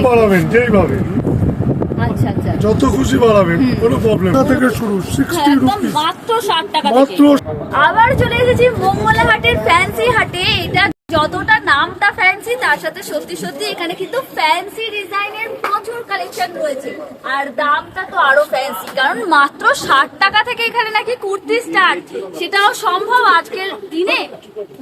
বাড়াবেন যেইভাবে। আচ্ছা আচ্ছা। যত খুশি বাড়াবেন কোনো প্রবলেম থেকে শুরু হ্যাঁ, সিক্সটি একদম রুপিস মাত্র ষাট টাকা মাত্র আবার চলে এসেছি মঙ্গলা হাটের ফ্যান্সি হাটে। এটা যতটা নামটা ফ্যান্সি তার সাথে সত্যি সত্যি এখানে কিন্তু ফ্যান্সি ডিজাইনের প্রচুর কালেকশন রয়েছে। আর দামটা তো আরও ফ্যান্সি কারণ মাত্র ষাট টাকা থেকে এখানে নাকি কুর্তি স্টার্ট সেটাও সম্ভব আজকের দিনে।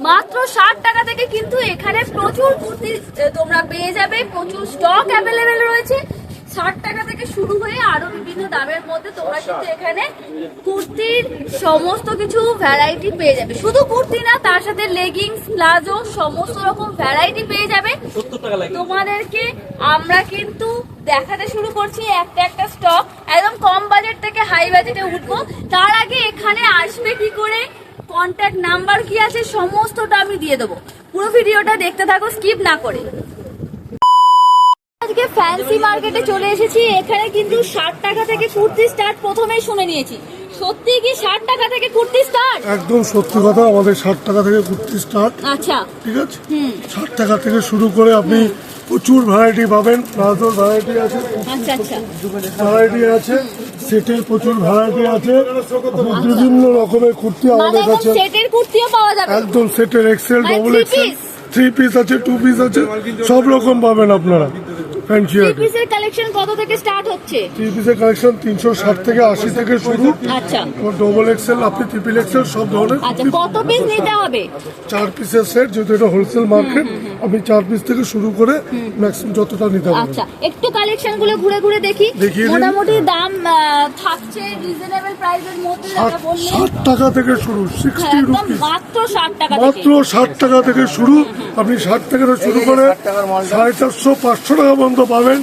মাত্র ষাট টাকা থেকে কিন্তু এখানে প্রচুর কুর্তি তোমরা পেয়ে যাবে, প্রচুর স্টক অ্যাভেলেবেল রয়েছে। ষাট টাকা থেকে শুরু হয়ে আরও বিভিন্ন দামের মধ্যে তোমরা কিন্তু এখানে কুর্তির সমস্ত কিছু ভ্যারাইটি পেয়ে যাবে। শুধু কুর্তি না, তার সাথে লেগিংস প্লাজো সমস্ত রকম ভ্যারাইটি পেয়ে যাবে। তোমাদেরকে আমরা কিন্তু দেখাতে শুরু করছি একটা একটা স্টক একদম কম বাজেট থেকে হাই বাজেটে উঠবো। তার আগে এখানে আসবে কি করে? কন্ট্যাক্ট নাম্বার কি আছে, সমস্তটা আমি দিয়ে দেবো। পুরো ভিডিওটা দেখতে থাকো স্কিপ না করে। ফ্যান্সি মার্কেটে চলে এসেছি। এখানে কিন্তু ষাট টাকা থেকে কুর্তি স্টার্ট প্রথমেই শুনে নিয়েছি। সত্যি কি ষাট টাকা থেকে কুর্তি স্টার্ট একদম সত্যি কথা আমাদের ষাট টাকা থেকে কুর্তি স্টার্ট আচ্ছা। ঠিক আছে? ষাট টাকা থেকে শুরু করে আপনি প্রচুর ভ্যারাইটি পাবেন। প্লাজোর ভ্যারাইটি আছে আচ্ছা আচ্ছা। ভ্যারাইটি আছে সেটের প্রচুর ভ্যারাইটি আছে। বিভিন্ন রকমের কুর্তি মানে আমাদের কাছে সেটের কুর্তিও পাওয়া যাবে? একদম সেটের এক্সেল মানে ডবল এক্সেল থ্রি পিস আছে টু পিস আছে সব রকম পাবেন আপনারা। ফ্যান্সি থ্রি পিসের কালেকশন কত থেকে স্টার্ট হচ্ছে? থ্রি পিসের কালেকশন তিনশো ষাট থেকে আশি থেকে শুরু। আচ্ছা। ডবল এক্সেল আপনি ট্রিপল এক্সেল সব ধরনের। আচ্ছা কত পিস নিতে হবে? চার পিসের সেট যেহেতু এটা হোলসেল মার্কেট আপনি চার পিস থেকে শুরু করে ম্যাক্সিমাম যতটা নিতে পারবেন। আচ্ছা একটু কালেকশনগুলো ঘুরে ঘুরে দেখি। মোটামুটি দাম থাকছে রিজনেবল প্রাইসের মধ্যে ষাট যেটা বললেন। ষাট টাকা থেকে শুরু হ্যাঁ, সিক্সটি একদম রুপিস মাত্র ষাট টাকা মাত্র থেকে ষাট টাকা থেকে শুরু। আপনি ষাট টাকা থেকে শুরু করে সাড়ে চারশো পাঁচশো টাকা পর্যন্ত পাবেন।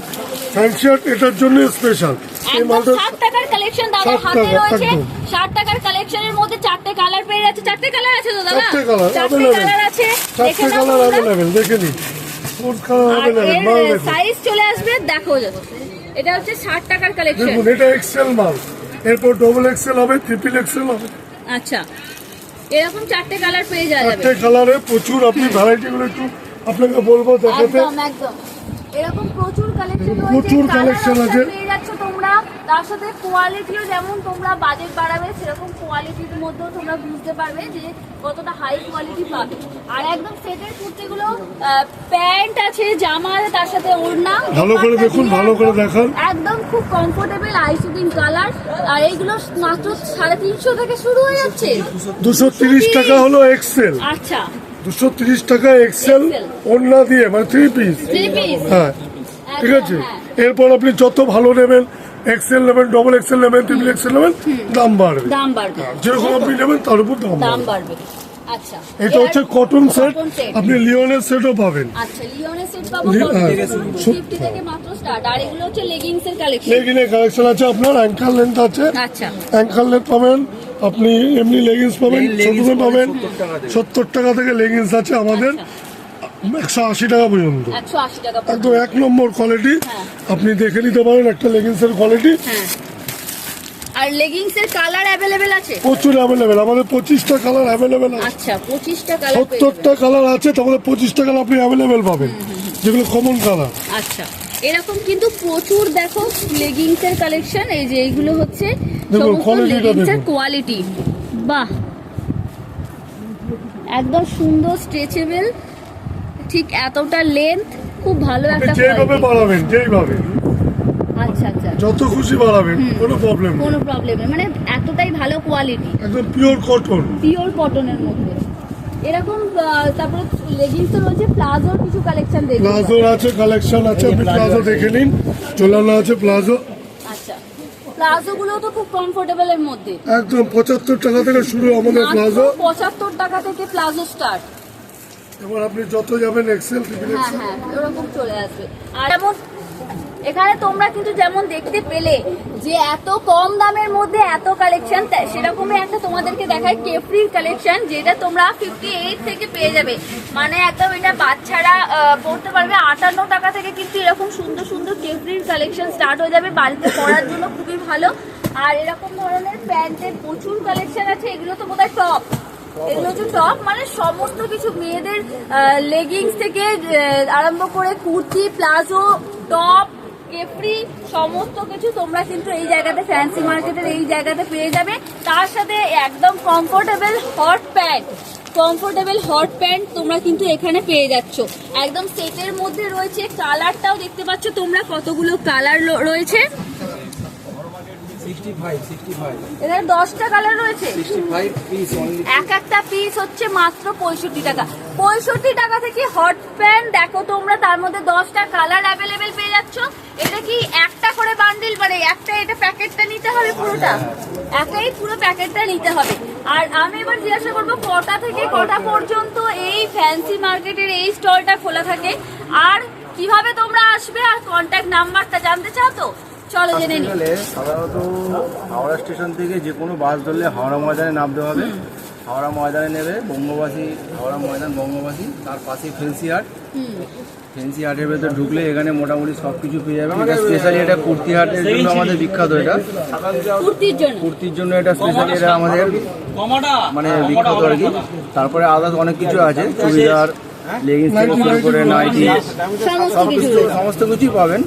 ফ্যান্সি শার্ট এটার জন্য স্পেশাল এই মালটা ষাট টাকার কালেকশন দাদার হাতে রয়েছে। ষাট টাকার কালেকশনের মধ্যে চারটে কালার পেয়ে যাচ্ছে। চারটে কালার আছে দাদা? চারটে কালার কালার আছে। চারটে কালার অ্যাভেলেবেল দেখে নিন। কোন কালার অ্যাভেলেবেল মাল সাইজ চলে আসবে দেখো। এটা হচ্ছে ষাট টাকার কালেকশন দেখুন এটা এক্সেল মাল। এরপর ডবল এক্সেল হবে ট্রিপল এক্সেল হবে। আচ্ছা। এরকম চারটে কালার পেয়ে চারটে কালারে প্রচুর আপনি ভ্যারাইটি গুলো একটু আপনাকে বলব দেখাতে। একদম একদম। এরকম প্রচুর কালেকশন প্রচুর collection আছে। পেয়ে যাচ্ছ তোমরা তার সাথে কোয়ালিটিও যেমন তোমরা বাজেট বাড়াবে সেরকম কোয়ালিটির মধ্যেও তোমরা বুঝতে পারবে যে কতটা হাই কোয়ালিটি পাবে। আর একদম সেটের কুর্তিগুলো প্যান্ট আছে জামা আছে তার সাথে ওড়না ভালো করে দেখুন, ভালো করে দেখান। একদম খুব কমফোর্টেবল আইসুদিন কালার আর এইগুলো মাত্র সাড়ে তিনশো থেকে শুরু হয়ে যাচ্ছে। দুশো তিরিশ টাকা হলো এক্সেল আচ্ছা। দুশো তিরিশ টাকা এক্সেল ওড়না দিয়ে মানে থ্রি পিস হ্যাঁ। ঠিক আছে? হ্যাঁ। এরপর আপনি যত ভালো নেবেন এক্সেল নেবেন ডবল এক্সেল নেবেন ট্রিপল এক্সেল নেবেন দাম বাড়বে। দাম বাড়বে। যেরকম আপনি নেবেন তার উপর দাম দাম বাড়বে। আচ্ছা এটা হচ্ছে কটন সেট আপনি লিওনের সেটও পাবেন। আচ্ছা লিওনের সেট পাবো লি- হ্যাঁ। ফিফটি থেকে মাত্র স্টার্ট আর এগুলো হচ্ছে লেগিংস এর কালেকশন আছে আপনার অ্যাঙ্কাল লেন্থ আছে। আচ্ছা। অ্যাঙ্কাল লেন্থ পাবেন। আপনি এমনি লেগিংস পাবেন ছোট পাবেন সত্তর টাকা থেকে। লেগিংস আছে আমাদের। একশো আশি টাকা পর্যন্ত। একদম এক নম্বর কোয়ালিটি হ্যাঁ। আপনি দেখে নিতে পারেন একটা লেগিংসের কোয়ালিটি হ্যাঁ। আর লেগিংস এর কালার অ্যাভেলেবেল আছে? প্রচুর অ্যাভেলেবেল আমাদের পঁচিশটা কালার অ্যাভেলেবেল আছে। আচ্ছা পঁচিশটা কালার সত্তরটা কালার আছে তারপরে পঁচিশটা কালার আপনি অ্যাভেলেবেল পাবেন। যেগুলো কমন কালার আচ্ছা। এরকম কিন্তু প্রচুর দেখো লেগিংস এর কালেকশন এই যে এইগুলো হচ্ছে দেখুন, দেখুন। কোয়ালিটি বাহ। একদম সুন্দর স্ট্রেচেবল ঠিক এতটা লেন্থ খুব ভালো একটা quality। বাড়াবেন যেইভাবে। আচ্ছা আচ্ছা। যত খুশি বাড়াবেন কোনো প্রবলেম কোনো প্রবলেম নেই। মানে এতটাই ভালো কোয়ালিটি একদম পিওর কটন পিওর কটনের মধ্যে। এরকম তারপরে লেগিংস রয়েছে প্লাজোর কিছু কালেকশন দেখতে প্লাজোর আছে কালেকশন আছে আপনি প্লাজো দেখে নিন। ঝোলানো আছে প্লাজো। প্লাজো গুলো তো খুব কমফোর্টেবল এর মধ্যে। একদম পঁচাত্তর টাকা থেকে শুরু আমাদের প্লাজো। পঁচাত্তর টাকা থেকে প্লাজো স্টার্ট এবার আপনি যত যাবেন এক্সেল হ্যাঁ হ্যাঁ ওরকম চলে আসবে। আর যেমন এখানে তোমরা কিন্তু যেমন দেখতে পেলে যে এত কম দামের মধ্যে এত কালেকশন সেরকমই একটা তোমাদেরকে দেখায় কেফরির কালেকশন যেটা তোমরা ফিফটি এইট থেকে পেয়ে যাবে। মানে একদম এটা বাচ্চারা পড়তে পারবে। আটান্ন টাকা থেকে কিন্তু এরকম সুন্দর সুন্দর কেফরির কালেকশন স্টার্ট হয়ে যাবে বাড়িতে পরার জন্য, খুবই ভালো। আর এরকম ধরনের প্যান্টের প্রচুর কালেকশন আছে, এগুলো তো বোধহয় টপ এগুলো হচ্ছে টপ মানে সমস্ত কিছু মেয়েদের লেগিংস থেকে আরম্ভ করে কুর্তি, প্লাজো টপ কেফরি সমস্ত কিছু তোমরা কিন্তু এই জায়গাতে ফ্যান্সি মার্কেটের এই জায়গাতে পেয়ে যাবে। তার সাথে একদম comfortable hot pant comfortable hot pant তোমরা কিন্তু এখানে পেয়ে যাচ্ছ। একদম সেটের মধ্যে রয়েছে কালারটাও দেখতে পাচ্ছ তোমরা কতগুলো কালার রয়েছে। এদের দশটা কালার রয়েছে। এক একটা পিস হচ্ছে মাত্র পঁয়ষট্টি টাকা। পঁয়ষট্টি টাকা থেকে হট প্যান্ট। দেখো তোমরা তার মধ্যে দশটা কালার অ্যাভেলেবেল পেয়ে যাচ্ছ। এটা কি একটা করে বান্ডিল মানে একটা এটা প্যাকেটটা নিতে হবে পুরোটা? একাই পুরো প্যাকেটটা নিতে হবে। আর আমি এবার জিজ্ঞাসা করব কটা থেকে কটা পর্যন্ত এই ফ্যান্সি মার্কেটের এই স্টলটা খোলা থাকে? আর কীভাবে তোমরা আসবে? আর কন্ট্যাক্ট নাম্বারটা জানতে চাও তো? চলো জেনে নিই সাধারণত হাওড়া স্টেশন থেকে যে কোনো বাস ধরলে হাওড়া ময়দানে নামতে হবে। হাওড়া ময়দানে নেবে বঙ্গবাসী হাওড়া ময়দান বঙ্গবাসী তার পাশে ফেন্সি হাট। ফেন্সি হাটের ভেতর ঢুকলে এখানে মোটামুটি সব কিছু পেয়ে যাবে। এটা স্পেশালি এটা কুর্তি হাটের জন্য আমাদের বিখ্যাত এটা। কুর্তির জন্য। এটা স্পেশালি এটা আমাদের মানে বিখ্যাত আর কি। তারপরে আদার্স অনেক কিছু আছে। চুড়িদার লেগিংস থেকে শুরু করে নাইটি সমস্ত সব কিছু কিছু সমস্ত কিছুই পাবেন।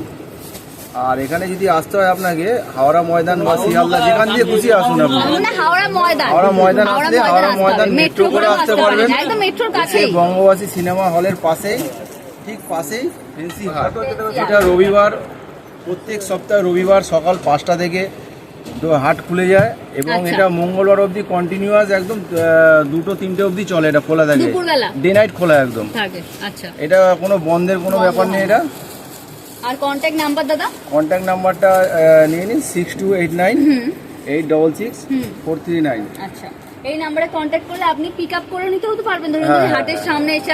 আর এখানে যদি আসতে হয় আপনাকে হাওড়া ময়দান বা শিয়ালদা যেখান দিয়ে খুশি আসুন আপনি। হাওড়া ময়দান। হাওড়া ময়দান আসলে হাওড়া ময়দান মেট্রো করে আসতে পারবেন। একদম মেট্রোর এসে বঙ্গবাসী সিনেমা হলের পাশেই ঠিক পাশেই ফেন্সি হাট। এটা রবিবার প্রত্যেক সপ্তাহে রবিবার সকাল পাঁচটা থেকে হাট খুলে যায় এবং আচ্ছা। এটা মঙ্গলবার অবধি কন্টিনিউয়াস একদম দুটো তিনটে অবধি চলে এটা খোলা থাকে। ডে নাইট খোলা একদম। আচ্ছা। এটা কোনো বন্ধের কোনো ব্যাপার নেই এটা। আর কন্ট্যাক্ট নাম্বার দাদা? কন্ট্যাক্ট নাম্বারটা নিয়ে নিন six two eight nine eight double six four three nine আচ্ছা। এই নাম্বারে কন্ট্যাক্ট করলে আপনি পিক আপ করে নিতেও তো পারবেন। ধরুন হাতের হ্যাঁ, হাটের সামনে এসে